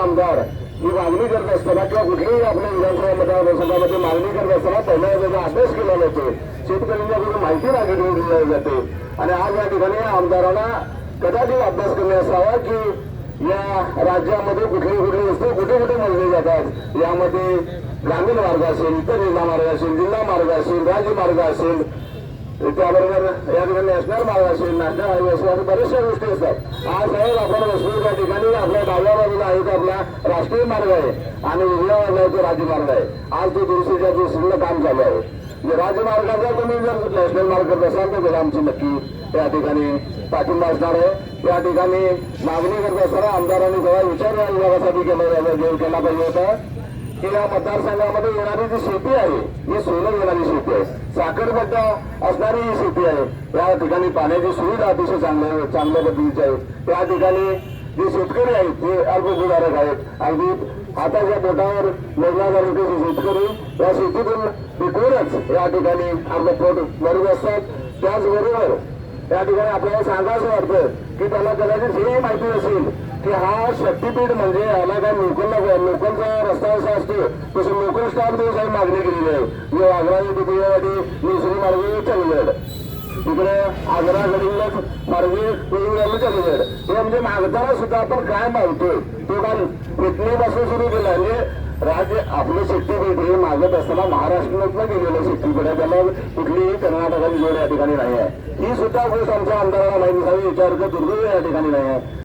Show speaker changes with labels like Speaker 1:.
Speaker 1: आमदार. ही मागणी करत असताना किंवा कुठलीही आपल्या विधानसभा मतदारसंघामध्ये मागणी करत असताना पहिल्या त्याचा अभ्यास केला जातो. शेतकऱ्यांच्याकडून माहिती मागितली जाते. आणि आज या ठिकाणी आमदारांना कदाचित अभ्यास करणे असावा की या राज्यामध्ये कुठली कुठली वस्तू कुठे कुठे मोजले जातात. यामध्ये ग्रामीण मार्ग असेल इतर जिल्हा मार्ग असेल जिल्हा मार्ग असेल राज्य मार्ग असेल त्याबरोबर या ठिकाणी नॅशनल मार्ग असेल नॅशनल हायवे असेल बऱ्याचशा गोष्टी असतात. आज साहेब आपण बसलो त्या ठिकाणी आपल्या डाव्या बाजूला आहे तो आपला राष्ट्रीय मार्ग आहे आणि उजव्या बाजूला तो राज्यमार्ग आहे. आज तो दुरुस्तीच्या दुसरीला काम चालू आहे. म्हणजे राजमार्गाचा तुम्ही जर नॅशनल मार्ग करत असाल तर त्याला आमची नक्की त्या ठिकाणी पाठिंबा असणार आहे. त्या ठिकाणी मागणी करत असताना आमदारांनी जेव्हा विचार या विभागासाठी केला केला पाहिजे होता की या मतदारसंघामध्ये येणारी जी शेती आहे ही सोनं येणारी शेती आहे. साखरपट्टा असणारी ही शेती आहे. त्या ठिकाणी पाण्याची सुविधा अतिशय चांगल्या चांगल्या पद्धतीची आहे. त्या ठिकाणी जे शेतकरी आहेत ते अल्पभूधारक आहेत अगदी हाताच्या पोटावर मोजणारे जे शेतकरी या शेतीतून पिकवूनच या ठिकाणी आपलं पोट भरत असतात. त्याचबरोबर त्या ठिकाणी आपल्याला सांगायचं वाटतं की त्याला कदाचित हे माहिती असेल की हा शक्तीपीठ म्हणजे याला काय लोकल लोकलचा रस्ता असा असतो तसं लोकल स्टॉप देऊन साहेब मागणी केलेली आहे. मी वाघराजी दुबईवाडी निसरी मार्गे चंदगड तिकडे आग्रा गडिंगलच मार्गे वेगवेगळ्या चंदगड हे म्हणजे मागताना सुद्धा आपण काय मागतोय तो काल पेटणीपासून सुरू राज्य आपलं शक्तीपीठ हे मागत असताना महाराष्ट्रातलं गेलेलं शक्तीपीठ आहे त्याला कुठलीही कर्नाटकाची जोड या ठिकाणी नाही आहे. ही सुद्धा गोष्ट आमच्या आमदाराला माहिती झाली विचार दुर्दैव या ठिकाणी नाही आहे.